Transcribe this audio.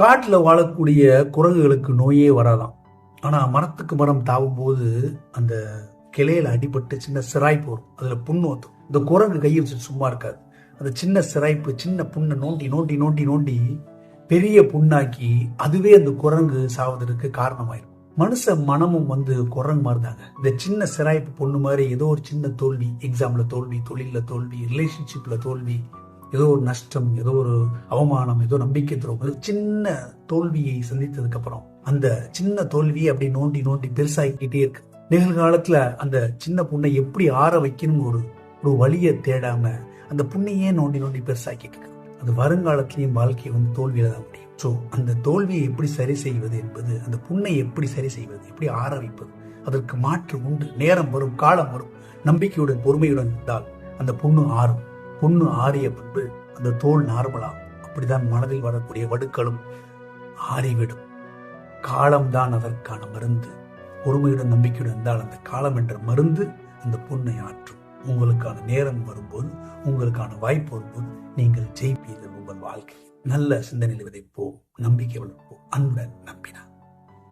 காட்டில் வாழக்கூடிய குரங்குகளுக்கு நோயே வராதாம். ஆனால் மரத்துக்கு மரம் தாவும் போது அந்த கிளையில அடிபட்டு சின்ன சிராய்ப்பு வரும். அதில் புண்ணு வந்துடும் இந்த குரங்கு கையை வச்சு சும்மா இருக்காது. அந்த சின்ன சிராய்ப்பு சின்ன புண்ணை நோண்டி நோண்டி நோண்டி நோண்டி பெரிய புண்ணாக்கி அதுவே அந்த குரங்கு சாவதற்கு காரணமாயிரும். மனுஷ மனமும் வந்து குரங்கு மாதிரி தாங்க இந்த சின்ன சிராய்ப்பு பொண்ணு மாதிரி ஏதோ ஒரு சின்ன தோல்வி எக்ஸாம்ல தோல்வி தொழிலில் தோல்வி ரிலேஷன்ஷிப்ல தோல்வி ஏதோ ஒரு நஷ்டம் ஏதோ ஒரு அவமானம் ஏதோ நம்பிக்கை துரோகம் சின்ன தோல்வியை சந்தித்ததுக்கு அப்புறம் அந்த சின்ன தோல்வியை அப்படி நோண்டி நோண்டி பெருசாகிக்கிட்டே இருக்கு. நிகழ்காலத்துல அந்த சின்ன புண்ணை எப்படி ஆற வைக்கணும் ஒரு ஒரு வழியை தேடாம அந்த புண்ணையே நோண்டி நோண்டி பெருசாக்கிட்டு இருக்கு. அது வருங்காலத்திலையும் வாழ்க்கை வந்து தோல்வியில தான் முடியும். ஸோ அந்த தோல்வியை எப்படி சரி செய்வது என்பது அந்த புண்ணை எப்படி சரி செய்வது எப்படி ஆற வைப்பது அதற்கு மாற்று உண்டு. நேரம் வரும் காலம் வரும். நம்பிக்கையுடன் பொறுமையுடன் இருந்தால் அந்த புண்ணு ஆறும். புண்ணு ஆறிய பின்பு அந்த தோல் நார்மலாகும் அப்படிதான் மனதில் வரக்கூடிய வடுக்களும் ஆறிவிடும் காலம்தான் அதற்கான மருந்து. பொறுமையுடன் நம்பிக்கையுடன் இருந்தால் அந்த காலம் என்ற மருந்து அந்த புண்ணை ஆற்றும். உங்களுக்கான நேரம் வரும்போது உங்களுக்கான வாய்ப்பு வரும்போது நீங்கள் ஜெயிப்பீர்கள் உங்கள் வாழ்க்கையை நல்ல சிந்தனையில் விதைப்போம் நம்பிக்கை வளர்ப்போம் அன்புடன் நம்பினார்.